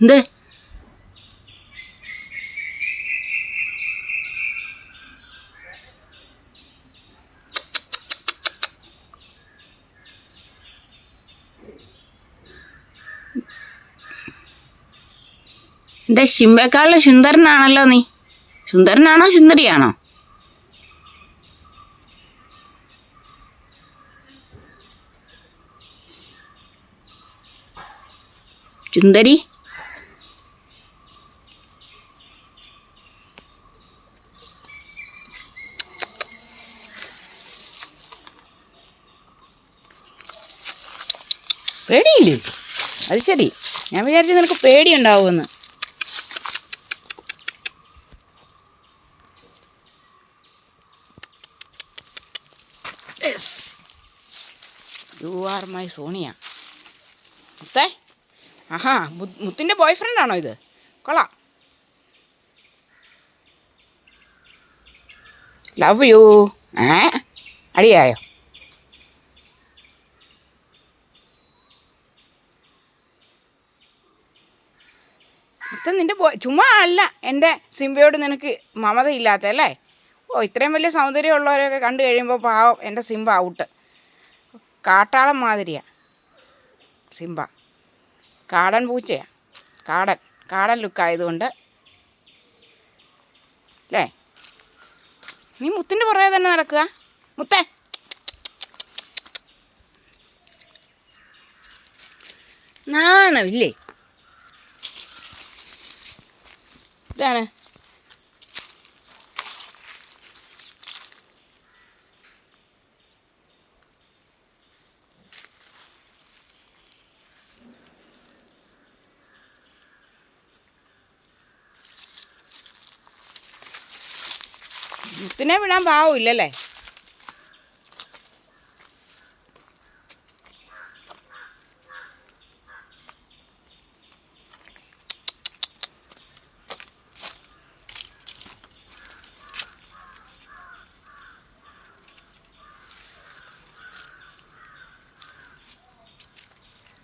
എന്ത്? എന്റെ ശിമ്പേക്കാളിലെ സുന്ദരനാണല്ലോ നീ. സുന്ദരനാണോ സുന്ദരിയാണോ? സുന്ദരി? പേടിയില്ലേ? അത് ശരി. ഞാൻ വിചാരിച്ചു നിനക്ക് പേടിയുണ്ടാവുമെന്ന്. യു ആർ മൈ സോണിയ മുത്തേ. ആഹാ മുത്തിന്റെ ബോയ് ഫ്രണ്ട് ആണോ ഇത്? കൊള്ളാം. ലവ് യു ഏ? അടിയായോ? നിന്റെ ബോയ് ചുമ്മാ അല്ല. എന്റെ സിംബയോട് നിനക്ക് മമതയില്ലാത്ത അല്ലേ? ഓ ഇത്രയും വലിയ സൗന്ദര്യമുള്ളവരൊക്കെ കണ്ടു കഴിയുമ്പോൾ പാവം എന്റെ സിംബ ഔട്ട്. കാട്ടാളം മാതിരിയാണ് സിംബ. കാടൻ പൂച്ചയാ. കാടൻ. കാടൻ ലുക്കായതുകൊണ്ട്. അല്ലേ? നീ മുത്തിന്റെ പുറകെ തന്നെ നടക്കുക. മുത്തേ. നാണമില്ലേ? ഇതാണ്. മുത്തിനെ വിടാൻ പാവമില്ലല്ലേ